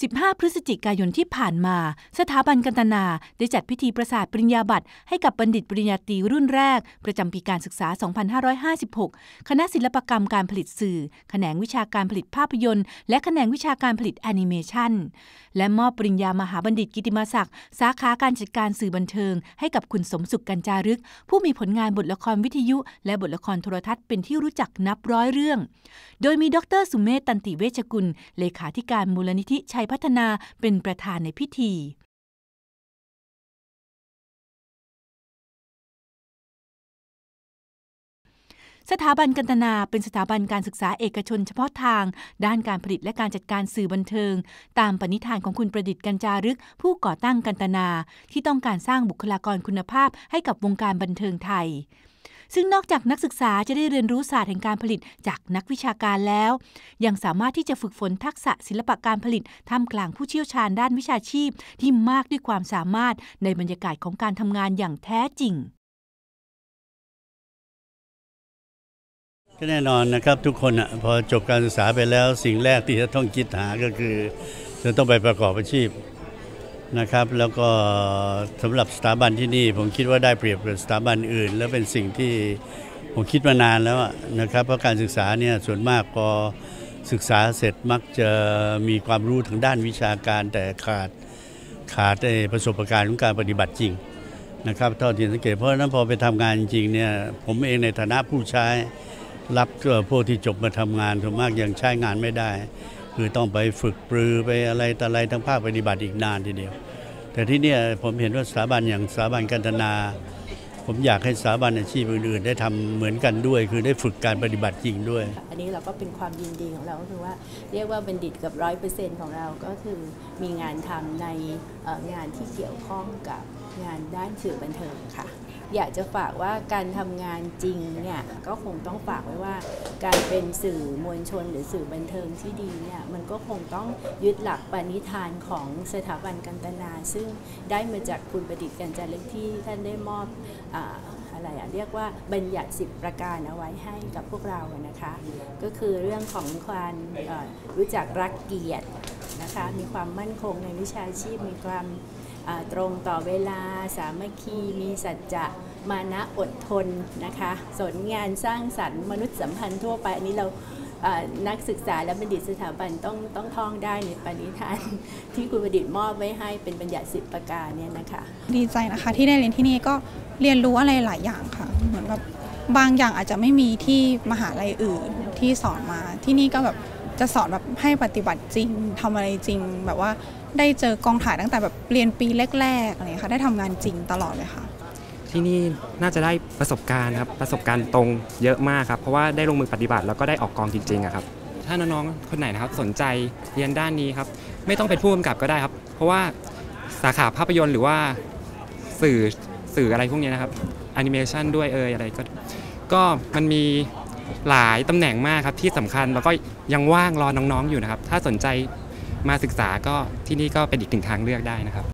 15 พฤศจิกายนที่ผ่านมา สถาบันกันตนาได้จัดพิธีประสาทปริญญาบัตรให้กับบัณฑิตปริญญาตรีรุ่นแรก ประจำปีการศึกษา 2556 คณะศิลปกรรมการผลิตสื่อ แขนงวิชาการผลิตภาพยนตร์ และแขนงวิชาการผลิตแอนิเมชันและมอบปริญญามหาบัณฑิตกิติมศักดิ์สาขาการจัดการสื่อบันเทิง ให้กับคุณสมสุขกัญจารึก ผู้มีผลงานบทละครวิทยุ และบทละครโทรทัศน์เป็นที่รู้จักนับร้อยเรื่อง โดยมีดรสุเมธตันติเวชกุลเลขาธิการมูลนิธิชัยพัฒนาเป็นประธานในพิธีสถาบันกันตนาเป็นสถาบันการศึกษาเอกชนเฉพาะทาง ด้านการผลิตและการจัดการสื่อบันเทิง ตามปณิธานของคุณประดิษฐ์กัญจารึก ผู้ก่อตั้งกันตนา ที่ต้องการสร้างบุคลากรคุณภาพให้กับวงการบันเทิงไทย ซึ่งนอกจากนักศึกษาจะได้เรียนรู้ศาสตร์แห่งการผลิตจากนักวิชาการแล้ว ยังสามารถที่จะฝึกฝนทักษะศิลปะการผลิตท่ามกลางผู้เชี่ยวชาญด้านวิชาชีพ ที่มากด้วยความสามารถในบรรยากาศของการทำงานอย่างแท้จริงก็แน่นอนนะครับทุกคนอะพอจบการศึกษาไปแล้วสิ่งแรกที่จะต้องคิดหาก็คือ จะต้องไปประกอบอาชีพ นะครับ แล้วก็สำหรับสถาบันที่นี่ ผมคิดว่าได้เปรียบกับสถาบันอื่น แล้วเป็นสิ่งที่ผมคิดมานานแล้วนะครับเพราะการศึกษาเนี่ยส่วนมากพอศึกษาเสร็จมักจะมีความรู้ทางด้านวิชาการแต่ขาดขาดในประสบการณ์ของการปฏิบัติจริงนะครับเท่าที่สังเกตเพราะนั้นพอไปทำงานจริงเนี่ยผมเองในฐานะผู้ใช้รับพวกที่จบมาทำงานส่วนมากยังใช้งานไม่ได้ คือต้องไปฝึกปรือไปอะไรต่อะไรทั้งภาคปฏิบัติอีกนานทีเดียว แต่ที่เนี่ยผมเห็นว่าสถาบันอย่างสถาบันกันตนา ผมอยากให้สถาบันอาชีพอื่นๆ ได้ทำเหมือนกันด้วย คือได้ฝึกการปฏิบัติจริงด้วย อันนี้เราก็เป็นความยินดีของเราก็คือว่าเรียกว่าบัณฑิตกับร้อยเปอร์เซ็นต์ของเราก็คือมีงานทำในงานที่เกี่ยวข้องกับ งานด้านสื่อบันเทิงค่ะ อยากจะฝากว่าการทำงานจริงเนี่ยก็คงต้องฝากไว้ว่า การเป็นสื่อมวลชนหรือสื่อบันเทิงที่ดีเนี่ยมันก็คงต้องยึดหลักปณิธานของสถาบันกันตนา ซึ่งได้มาจากคุณประดิษฐ์กันจารึกที่ท่านได้มอบอะไรอะเรียกว่าบัญญัติ 10 ประการเอาไว้ให้กับพวกเรานะคะ ก็คือเรื่องของความรู้จักรักเกียรตินะคะมีความมั่นคงในวิชาชีพมีความ ตรงต่อเวลาสามัคคีมีสัจจะมานะอดทนนะคะสนงานสร้างสรรค์มนุษยสัมพันธ์ทั่วไป อันนี้เรานักศึกษาและบัณฑิตสถาบันต้องต้องท่องได้ในปณิธาน ที่คุณประดิษฐ์มอบไว้ให้เป็นบัญญัติสิบประการเนี่ยนะคะดีใจนะคะที่ได้เรียนที่นี่ก็เรียนรู้อะไรหลายอย่างค่ะ เหมือนแบบบางอย่างอาจจะไม่มีที่มหาลัยอื่นที่สอนมาที่นี่ก็แบบ จะสอนแบบให้ปฏิบัติจริงทำอะไรจริง แบบว่าได้เจอกองถ่ายตั้งแต่แบบเรียนปีแรกๆอะไรอย่างเงี้ยค่ะได้ทำงานจริงตลอดเลยค่ะ ที่นี่น่าจะได้ประสบการณ์ครับประสบการณ์ตรงเยอะมากครับเพราะว่าได้ลงมือปฏิบัติแล้วก็ได้ออกกองจริงๆอะครับถ้าน้องๆคนไหนนะครับสนใจเรียนด้านนี้ครับไม่ต้องเป็นผู้กำกับก็ได้ครับ เพราะว่าสาขาภาพยนตร์หรือว่าสื่อสื่ออะไรพวกนี้นะครับแอนิเมชันด้วยเอยอะไรก็ก็มันมี หลายตำแหน่งมากครับที่สำคัญแล้วก็ยังว่างรอน้องๆอยู่นะครับ ถ้าสนใจมาศึกษาก็ที่นี่ก็เป็นอีกหนึ่งทางเลือกได้นะครับ